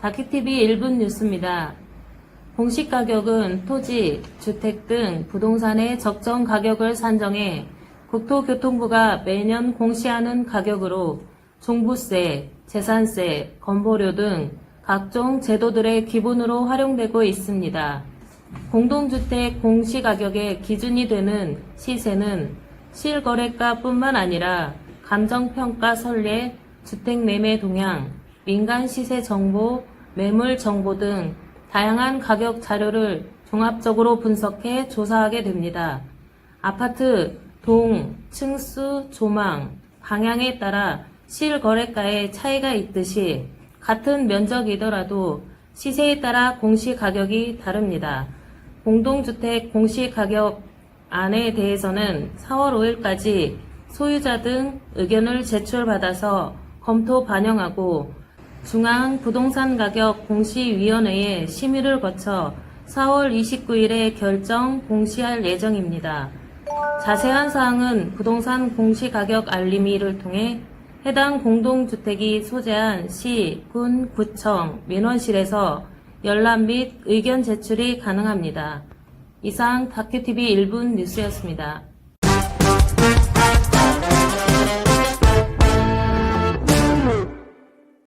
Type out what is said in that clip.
다키TV 1분 뉴스입니다. 공시 가격은 토지, 주택 등 부동산의 적정 가격을 산정해 국토교통부가 매년 공시하는 가격으로 종부세, 재산세, 건보료 등 각종 제도들의 기본으로 활용되고 있습니다. 공동주택 공시가격의 기준이 되는 시세는 실거래가뿐만 아니라 감정평가 선례, 주택매매 동향, 민간 시세 정보, 매물 정보 등 다양한 가격 자료를 종합적으로 분석해 조사하게 됩니다. 아파트, 동, 층수, 조망, 방향에 따라 실거래가의 차이가 있듯이 같은 면적이더라도 시세에 따라 공시 가격이 다릅니다. 공동주택 공시 가격 안에 대해서는 4월 5일까지 소유자 등 의견을 제출받아서 검토 반영하고 중앙부동산가격 공시위원회에 심의를 거쳐 4월 29일에 결정 공시할 예정입니다. 자세한 사항은 부동산 공시가격 알림이를 통해 해당 공동주택이 소재한 시, 군, 구청, 민원실에서 열람 및 의견 제출이 가능합니다. 이상 다큐TV 1분 뉴스였습니다.